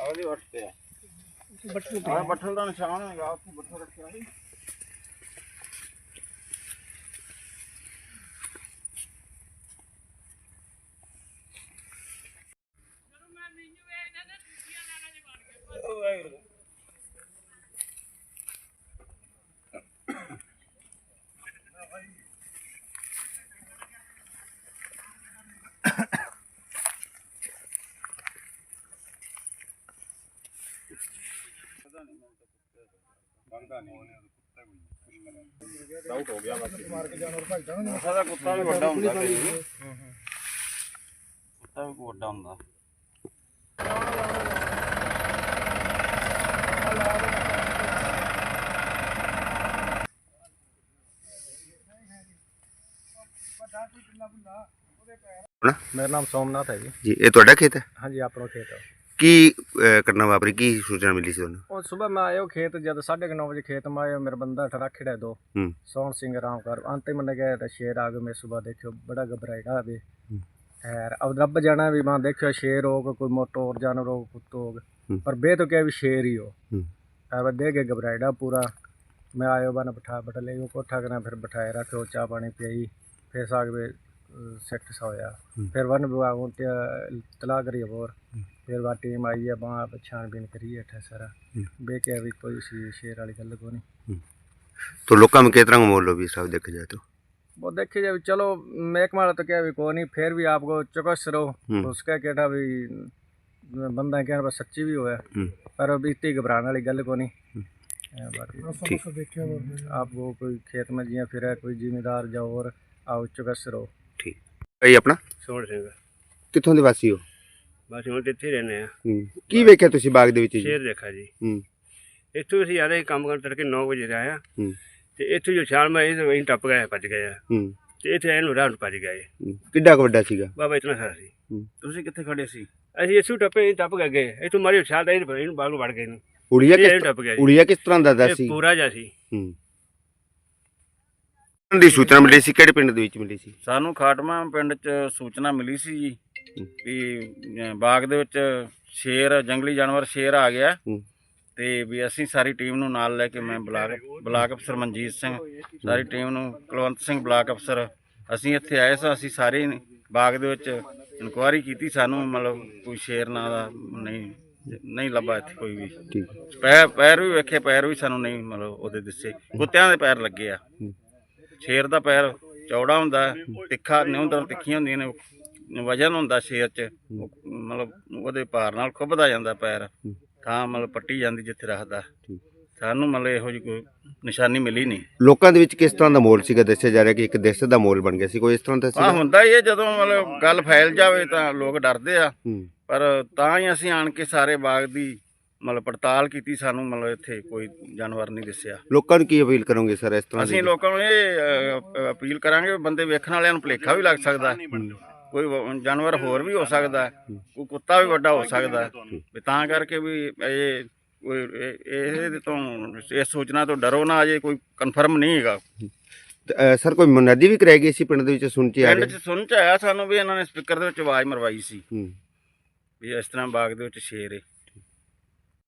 ਆਲੀ ਵਟਤੇ ਆ। ਬੱਠਲ ਦਾ ਨਿਸ਼ਾਨ ਹੈਗਾ ਉੱਥੇ ਬੱਠਲ ਰੱਖਿਆ ਸੀ ਡਾਊਟ ਹੋ ਗਿਆ ਬਸ ਮਾਰ ਕੇ ਜਾਨਵਰ ਭੱਜਦਾ ਨਾ ਸਾਡਾ ਕੁੱਤਾ ਵੀ ਵੱਡਾ ਹੁੰਦਾ ਕਈ ਕੁੱਤਾ ਵੀ ਵੱਡਾ ਹੁੰਦਾ। ਮੇਰਾ ਨਾਮ ਸੋਮਨਾਥ ਹੈ ਜੀ। ਜੀ ਇਹ ਤੁਹਾਡਾ ਖੇਤ ਹੈ? ਹਾਂਜੀ ਆਪਣਾ ਖੇਤ ਹੈ। ਕੀ ਅਹ, ਵਾਪਰੀ? ਕੀ ਸੂਚਨਾ ਮਿਲੀ ਸੀ ਤੁਹਾਨੂੰ? ਉਹ ਸਵੇਰ ਮੈਂ ਆਇਓ ਖੇਤ ਜਦ 9:30 ਵਜੇ ਖੇਤ ਮੈਂ ਆਇਓ ਮੇਰਾ ਬੰਦਾ ਠਰਾ ਖੜਾ ਦੋ। ਸੋਹਣ ਸਿੰਘ ਰਾਮਕਰ ਅੰਤੇ ਮੰਨੇ ਗਏ ਤਾਂ ਸ਼ੇਰ ਆ ਗਏ ਮੈਂ ਸਵੇਰ ਦੇਖਿਓ ਬੜਾ ਘਬਰਾਇਆ ਵੇ। ਹੂੰ। ਅਬ ਰੱਬ ਜਾਣਾ ਵੀ ਮੈਂ ਦੇਖਿਓ ਸ਼ੇਰ ਹੋਗ ਕੋਈ ਮੋਟੋ ਹੋਰ ਜਾਨਵਰ ਹੋਗ ਕੁੱਤੋ ਹੋਗ ਪਰ ਬੇ ਤੋਂ ਕਿਹਾ ਵੀ ਸ਼ੇਰ ਹੀ ਹੋ। ਐ ਵਾ ਦੇ ਕੇ ਘਬਰਾਇਆ ਪੂਰਾ। ਮੈਂ ਆਇਓ ਬਨ ਬਿਠਾ ਬਟ ਲੈ ਕੋਠਾ ਕਰਾਂ ਫਿਰ ਬਿਠਾਏ ਰੱਖਿਓ ਚਾਹ ਪਾਣੀ ਪਿਆਈ। ਫਿਰ ਸਾਗ ਵੇ सक्सेस होया फिर वन विभाग इतला करी और फिर बाद टीम आई है वहाँ पर छानबीन करी है सारा बेकिया भी कोई सी शेर वाली गल को नहीं तो लोग में कितना मोल भी सब देखे जाए तो वो देखिए जब चलो मेक मारा तो क्या भी को नहीं फिर भी आपको चौकस रहो उसका कहना भी ਬੰਦਾ ਕਹਿਣ ਬਸ ਸੱਚੀ ਵੀ ਹੋਇਆ ਪਰ ਬੀਤੀ ਘਬਰਾਣ ਵਾਲੀ ਗੱਲ ਕੋ ਨਹੀਂ ਬਾਕੀ ਆਪ ਕੋ ਕੋਈ ਖੇਤ ਮੇ ਜੀਆਂ ਫਿਰ ਕੋਈ ਜ਼ਿਮੀਦਾਰ ਜਾਂ ਹੋਰ ਆਉ ਚੁਕਸਰੋ ਠੀਕ। ਇਹ ਆਪਣਾ? ਸੋਹਣ ਸਿੰਘ। ਕਿੱਥੋਂ ਦੇ ਵਾਸੀ ਹੋ? ਬਸ ਹੁਣ ਇੱਥੇ ਰਹਿੰਦੇ ਆ। ਹੂੰ। ਕੀ ਵੇਖਿਆ ਤੁਸੀਂ ਬਾਗ ਦੇ ਵਿੱਚ ਜੀ? ਸ਼ੇਰ ਦੇਖਾ ਜੀ। ਹੂੰ। ਇੱਥੋਂ ਅਸੀਂ ਆ ਕੰਮ ਕਰਨ ਤੜਕੇ 9 ਵਜੇ ਰਹੇ ਹੂੰ। ਤੇ ਇੱਥੋਂ ਜੋ ਛਾਲ ਮਾਰੀ ਤੇ ਅਸੀਂ ਟੱਪ ਗਏ ਭੱਜ ਗਏ ਹੂੰ। ਤੇ ਇੱਥੇ ਐਨ ਨੂੰ ਭੱਜ ਗਏ। ਹੂੰ। ਕਿੱਡਾ ਕੁ ਵੱਡਾ ਸੀਗਾ? ਬਾਬਾ ਇਤਨਾ ਸਾਰਾ ਸੀ। ਹੂੰ। ਤੁਸੀਂ ਕਿੱਥੇ ਖੜੇ ਸੀ? ਅਸੀਂ ਇੱਥੋਂ ਟੱਪੇ ਟੱਪ ਕੇ ਗਏ ਇੱਥੋਂ ਮਾਰੀ ਛਾਲ ਤਾਂ ਇਹਨੂੰ ਇਹਨੂੰ ਨੂੰ ਵੜ ਗਏ ਨੂੰ ਉੜੀਆ ਕਿਸ ਟੱਪ ਗਿਆ ਕਿਸ ਤਰ੍ਹਾਂ ਦਾ ਦਾ ਸੀ ਪੂਰਾ ਜਿਹਾ ਸੀ। ਹੂੰ। ਦੀ ਸੂਚਨਾ ਮਿਲੀ ਸੀ? ਕਿਹੜੇ ਪਿੰਡ ਦੇ ਵਿੱਚ ਮਿਲੀ ਸੀ? ਸਾਨੂੰ ਖਾਟਮਾ ਪਿੰਡ 'ਚ ਸੂਚਨਾ ਮਿਲੀ ਸੀ ਜੀ ਵੀ ਅਹ, ਬਾਗ ਦੇ ਵਿੱਚ ਸ਼ੇਰ ਜੰਗਲੀ ਜਾਨਵਰ ਸ਼ੇਰ ਆ ਗਿਆ। ਹੂੰ। ਤੇ ਵੀ ਅਸੀਂ ਸਾਰੀ ਟੀਮ ਨੂੰ ਨਾਲ ਲੈ ਕੇ ਮੈਂ ਬਲਾਕ ਬਲਾਕ ਅਫਸਰ ਮਨਜੀਤ ਸਿੰਘ ਸਾਰੀ ਟੀਮ ਨੂੰ ਕੁਲਵੰਤ ਸਿੰਘ ਬਲਾਕ ਅਫਸਰ ਅਸੀਂ ਇੱਥੇ ਆਏ ਸਾਂ ਅਸੀਂ ਸਾਰੇ ਨੇ ਬਾਗ ਦੇ ਵਿੱਚ ਇਨਕੁਆਇਰੀ ਕੀਤੀ। ਸਾਨੂੰ ਮਤਲਬ ਕੋਈ ਸ਼ੇਰ ਨਾਂ ਦਾ ਨਹੀਂ ਨਹੀਂ ਲੱਭਾ ਇੱਥੇ ਕੋਈ ਵੀ। ਠੀਕ। ਪੈਰ ਪੈਰ ਵੀ ਵੇਖੇ ਪੈਰ ਵੀ ਸਾਨੂੰ ਨਹੀਂ ਮਤਲਬ ਉਹਦੇ ਦਿਸੇ। ਕੁੱਤਿਆਂ ਦੇ ਪੈਰ ਲੱਗੇ ਆ। ਹੂੰ। ਸ਼ੇਰ ਦਾ ਪੈਰ ਚੌੜਾ ਹੁੰਦਾ ਹੈ, ਤਿੱਖਾ ਨਿਉਂਦਰ ਤਿੱਖੀਆਂ ਹੁੰਦੀਆਂ ਨੇ ਵਜਨ ਹੁੰਦਾ ਸ਼ੇਰ 'ਚ ਉਹ ਮਤਲਬ ਉਹਦੇ ਭਾਰ ਨਾਲ ਖੁੱਭਦਾ ਜਾਂਦਾ ਪੈਰ ਤਾਂ ਮਤਲਬ ਪੱਟੀ ਜਾਂਦੀ ਜਿੱਥੇ ਰੱਖਦਾ। ਠੀਕ। ਸਾਨੂੰ ਮਤਲਬ ਇਹੋ ਜਿਹੀ ਕੋਈ ਨਿਸ਼ਾਨੀ ਮਿਲੀ ਨਹੀਂ। ਲੋਕਾਂ ਦੇ ਵਿੱਚ ਕਿਸ ਤਰ੍ਹਾਂ ਦਾ ਮੋਲ ਸੀਗਾ? ਦੱਸਿਆ ਜਾ ਰਿਹਾ ਕਿ ਇੱਕ ਦਹਿਸ਼ਤ ਦਾ ਮੋਲ ਬਣ ਗਿਆ ਸੀ ਕੋਈ ਇਸ ਤਰ੍ਹਾਂ ਦਾ ਆ ਸੀਗਾ ਹੁੰਦਾ ਹੀ ਹੈ ਜਦੋਂ ਮਤਲਬ ਗੱਲ ਫੈਲ ਜਾਵੇ ਤਾਂ ਲੋਕ ਡਰਦੇ ਆ। ਹੂੰ। ਪਰ ਤਾਂ ਹੀ ਅਸੀਂ ਆਣ ਕੇ ਸਾਰੇ ਬਾਗ ਦੀ ਮਤਲਬ ਪੜਤਾਲ ਕੀਤੀ ਸਾਨੂੰ ਮਤਲਬ ਇੱਥੇ ਕੋਈ ਜਾਨਵਰ ਨਹੀਂ ਦਿਸਿਆ ਲੋਕਾਂ ਨੂੰ ਕੀ ਅਪੀਲ ਕਰੋਗੇ ਸਰ ਇਸ ਤਰ੍ਹਾਂ ਅਸੀਂ ਲੋਕਾਂ ਨੂੰ ਇਹ ਅ, ਅਪੀਲ ਕਰਾਂਗੇ ਵੀ ਬੰਦੇ ਵੇਖਣ ਵਾਲਿਆਂ ਨੂੰ ਭੁਲੇਖਾ ਵੀ ਲੱਗ ਸਕਦਾ ਹੈ। ਕੋਈ ਵ- ਜਾਨਵਰ ਹੋਰ ਵੀ ਹੋ ਸਕਦਾ ਹੈ। ਕੋਈ ਕੁੱਤਾ ਵੀ ਵੱਡਾ ਹੋ ਸਕਦਾ ਹੈ। ਵੀ ਤਾਂ ਕਰਕੇ ਵੀ ਇਹ ਕੋਈ ਇਹ- ਇਹਦੇ ਤੋਂ ਇਸ ਸੂਚਨਾ ਤੋਂ ਡਰੋ ਨਾ ਅਜੇ ਕੋਈ ਕਨਫਰਮ ਨਹੀਂ ਹੈਗਾ ਅ, ਸਰ ਕੋਈ ਮੁਨਾਦੀ ਵੀ ਕਰਾਈ ਗਈ ਸੀ ਪਿੰਡ ਦੇ ਵਿੱਚ ਸੁਣ ਕੇ ਆ ਪਿੰਡ ਰਿਹਾ 'ਚ ਸੁਣ ਚ ਆਇਆ ਸਾਨੂੰ ਵੀ ਇਹਨਾਂ ਨੇ ਸਪੀਕਰ ਦੇ ਵਿੱਚ ਆਵਾਜ਼ ਮਰਵਾਈ ਸੀ ਹੂੰ ਵੀ ਇਸ ਤਰ੍ਹਾਂ ਬਾਗ ਦੇ ਵਿੱਚ ਸ਼ੇਰ ਹੈ